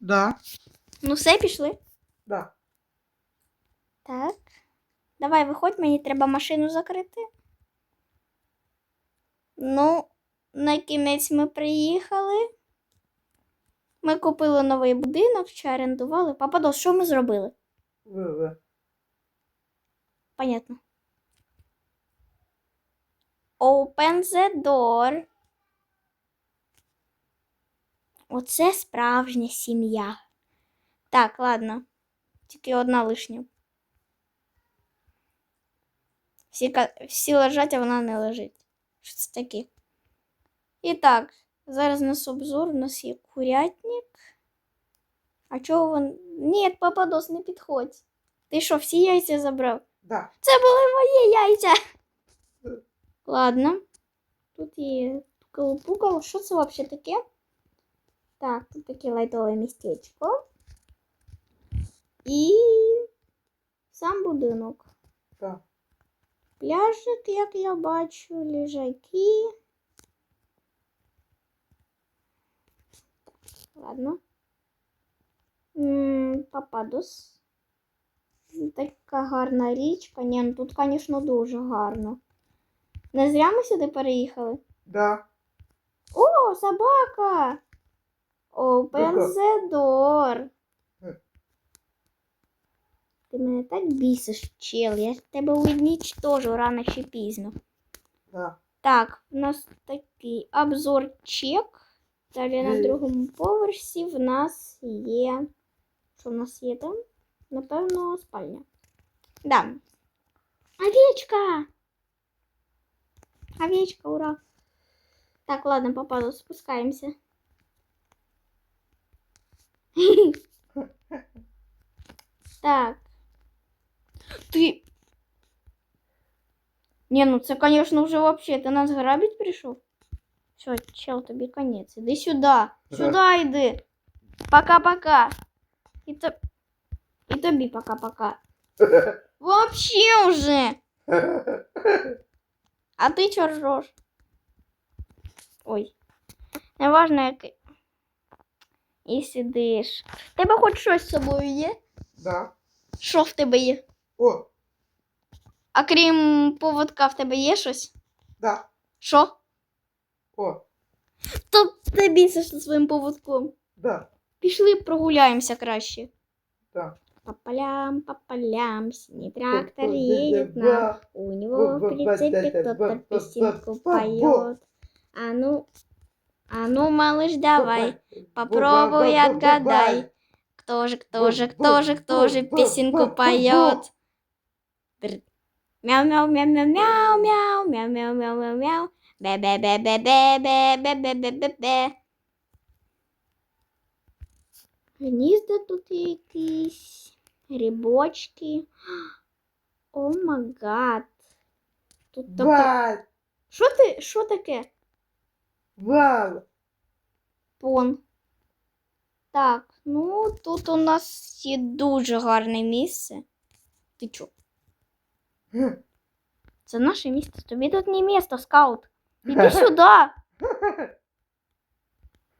Да. Ну, все, пішли. Да. Так. Давай, виходь, мені треба машину закрити. Ну, на кінець ми приїхали. Ми купили новий будинок чи орендували. Пападос, що ми зробили? В-в. Понятно. Open the door. Оце справжня сім'я. Так, ладно. Тільки одна лишня. Всі, всі лежать, а вона не лежить. Що це таке? І так, зараз у нас обзор, у нас є курятник. А чого він. Ні, пападос, не підходь. Ти що, всі яйця забрав? Да. Це були мої яйця. Ладно. Тут є пукало. Що це взагалі таке? Так, тут таке лайтове містечко. І сам будинок. Да. Пляжик, як я бачу, лежаки. Ладно. М, Пападос. Така гарна річка. Ні, ну тут, звісно, дуже гарно. Не зря ми сюди переїхали. Да. О, собака! Open the door. Ти мене так бісиш, чел. Я тебе унічтожу рано чи пізно. Да. Так, у нас такий обзорчик. Далі на другому поверсі в нас є. Що в нас є там? Напевно, спальня. Да. Овечка! Овечка, ура! Так, ладно, попаду, спускаемся. Так. Ты... Не, ну це, конечно, вже вообще, ти нас грабить прийшов? Все, чел, тобі конець. Іди сюди. Сюди йди. Пока-пока. І, то... І тобі пока-пока. Вообще уже. А ти чого ржеш? Ой. Неважно, який. І сидиш. Тебе хоч щось з собою є? Да. Що в тебе є? О, А крім поводка, в тебе є щось? да. Що? О, То ти бісишся своїм поводком. да. Пішли прогуляємося краще. Да. По полям, по полям, синий трактор едет на... У него в прицепе кто-то песенку поет. А ну, а ну, малыш, давай, попробуй отгадай. Кто же, кто же, кто же, кто же песенку поет? Бр- Мяу-мяу-мяу-мяу-мяу, мяу-мяу-мяу-мяу-мяу. Бе-бе-бе-бе-бе-бе-бе-бе-бе-бе. Гнізда тут є якісь, грибочки. О май Тут таке. Вау. Що ти? Що таке? Вау. Пон. Так, ну тут у нас є дуже гарне місце. Ти чо? Хм. Це наше місце. Тобі тут не місто, скаут. Іди сюди.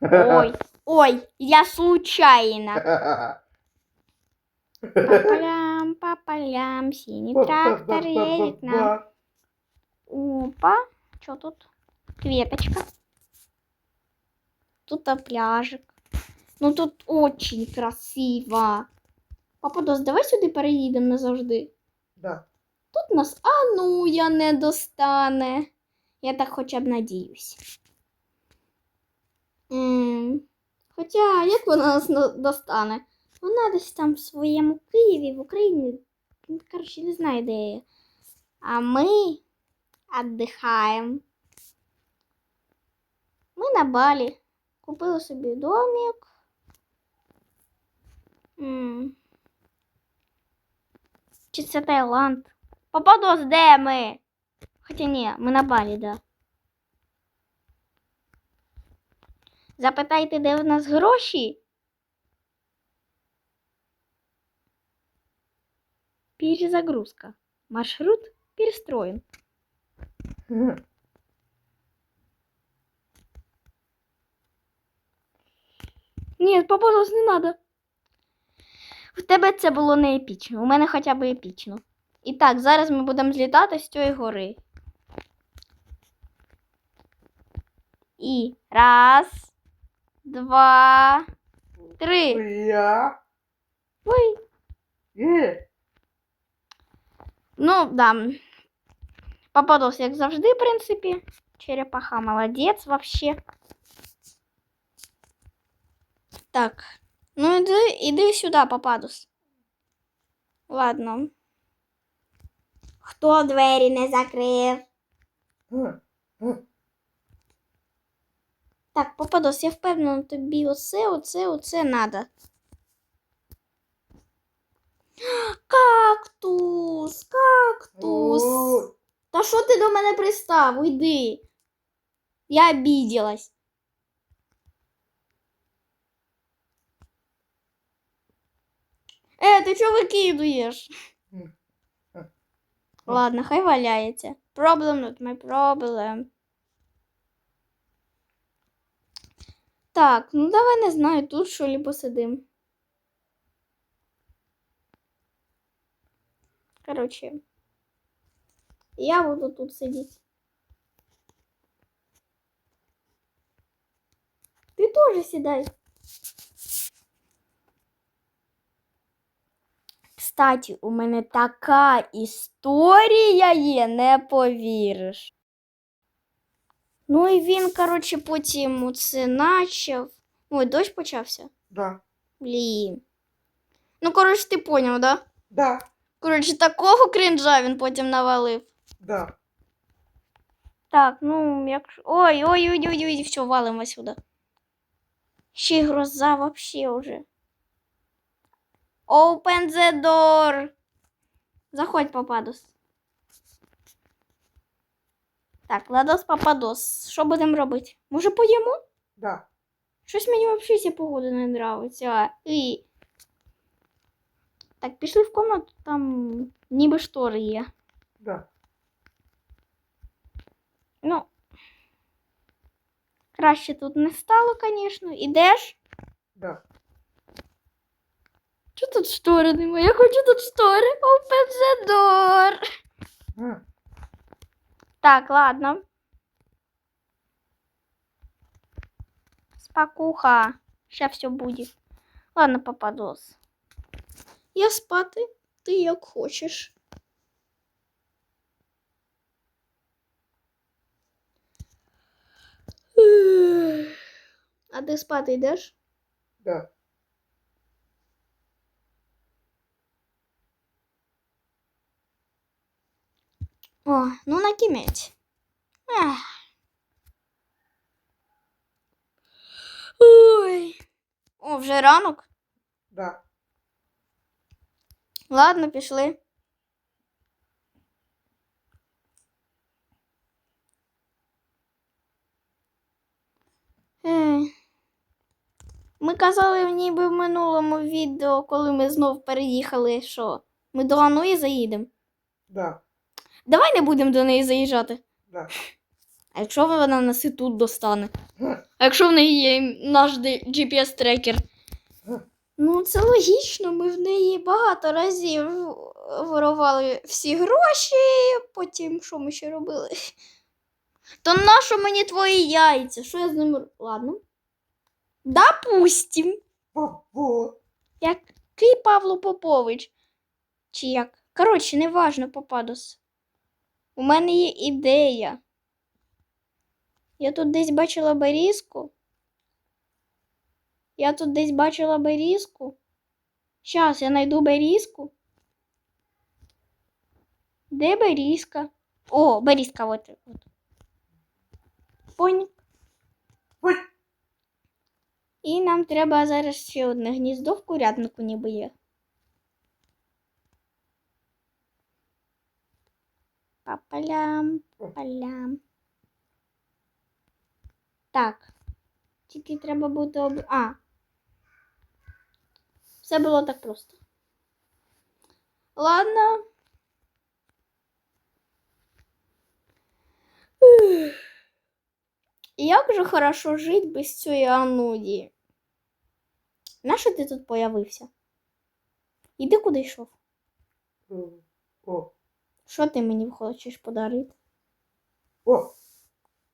Ой, ой, я случайно. По полям, по полям, синий трактор едет нам. Опа, что тут? Кветочка. Тут пляжик. Ну тут очень красиво. Пападос, давай сюди переїдемо назавжди. Да. Тут нас Ануя не достане. Я так хоча б надіюсь. М, Хоча, як вона нас на- достане? Вона десь там в своєму Києві, в Україні. Ну, Коротше, не знаю, де є. А ми віддихаємо. Ми на Балі. Купили собі домик. М. Чи це Таїланд? Попадос, де ми? Хоча ні, ми на Балі, да. Запитайте, де в нас гроші? Перезагрузка. Маршрут перестроен. Ні, попадос не треба. В тебе це було не епічно. У мене хоча б епічно. І так, зараз ми будемо злітати з цієї гори. І раз, два, три. Я. Ой. Е. Ну, да. Попадос, як завжди, в принципі. Черепаха молодець вообще. Так. Ну, іди, іди сюди, Пападос. Ладно. Хто двері не закрив? Так, Пападос, я впевнена, тобі оце, оце, оце надо. Кактус, кактус. Та що ти до мене пристав? Уйди. Я обиделась. Е, ти чого викидуєш? Ладно, хай валяється. Problem not my problem. Так, ну давай не знаю, тут що ли посидим. Короче, я буду тут сидеть. Ты тоже седай. Кстати, у мене така історія є, не повіриш. Ну і він, коротше, потім це начав. Ой, дощ почався. Да. Блін. Ну, коротше, ти поняв, да? Да. Коротше, такого крінжа він потім навалив. Да. Так, ну, якщо. Ой, ой, ой, ой, ой, все, валимо сюди. Ще й гроза вообще уже. Open the door. Заходь, Пападос. Так, Ладос Пападос. Що будемо робити? Може поїмо? Да. Щось мені взагалі ця погода не нравиться. І... Так, пішли в комнату, там ніби штори є. Да. Ну, краще тут не стало, звісно. Ідеш? Да. Чого тут штори немає? Я хочу тут штори. Open the door. Так, ладно. Спокуха. Сейчас все будет. Ладно, попадос. Я спати, ти як хочеш. А ти спати йдеш? Да. О, ну на кімець. Ой. О, вже ранок. Да. Ладно, пішли. Ех. Ми казали ніби в минулому відео, коли ми знов переїхали, що ми до Аної заїдемо. Да. Давай не будемо до неї заїжджати. Да. А якщо вона нас і тут достане? А якщо в неї є наш GPS-трекер? Ну, це логічно. Ми в неї багато разів ворували всі гроші, потім що ми ще робили? То нащо мені твої яйця? Що я з ними. Ладно. Допустим. Папо. Який Павло Попович? Чи як? Коротше, неважно, Попадос. У мене є ідея. Я тут десь бачила берізку. Я тут десь бачила берізку. Щас, я знайду берізку. Де берізка? О, берізка, от. от. Ой. І нам треба зараз ще одне гніздо в курятнику ніби є. Папалям, папалям. Так. Тільки треба бути об... А. Все було так просто. Ладно. Як же хорошо жити без цієї анудії. Нащо ти тут появився? Іди куди йшов. Що ти мені хочеш подарити? о,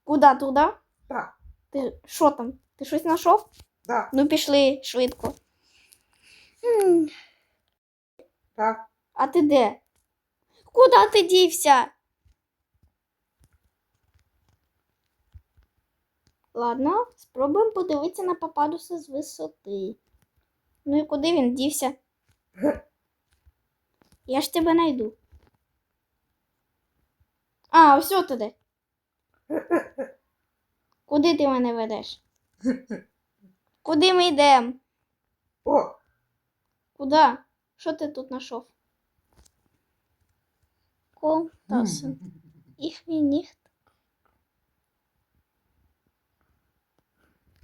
Куди туди? так, Ти що там? Ти щось знайшов? так, Ну пішли швидко. М, так. А ти де? Куди ти дівся? Ладно, спробуємо подивитися на пападуса з висоти. Ну і куди він дівся? Я ж тебе найду. А, ось от туди. Куди ти мене ведеш? Куди ми йдемо? О, Куда? Що ти тут знайшов? Компасен. Їх ніхт.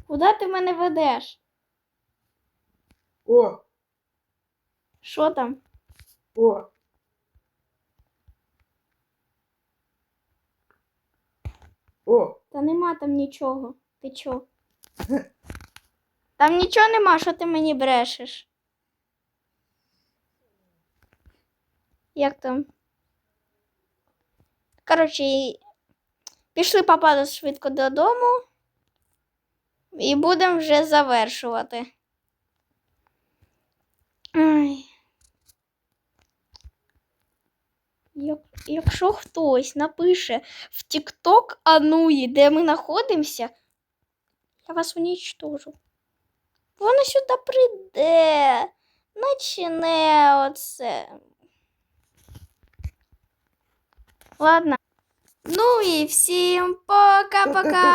Куда ти мене ведеш? о, Що там? о. О, Та нема там нічого. Ти чо? Там нічого нема, що ти мені брешеш. Як там? Коротше, пішли папа швидко додому. І будемо вже завершувати. Ай. Як, якщо хтось напише в TikTok Ануї, де ми знаходимося, я вас унічтожу. Вона сюди прийде. Начне оце. Ладно. Ну і всім пока-пока.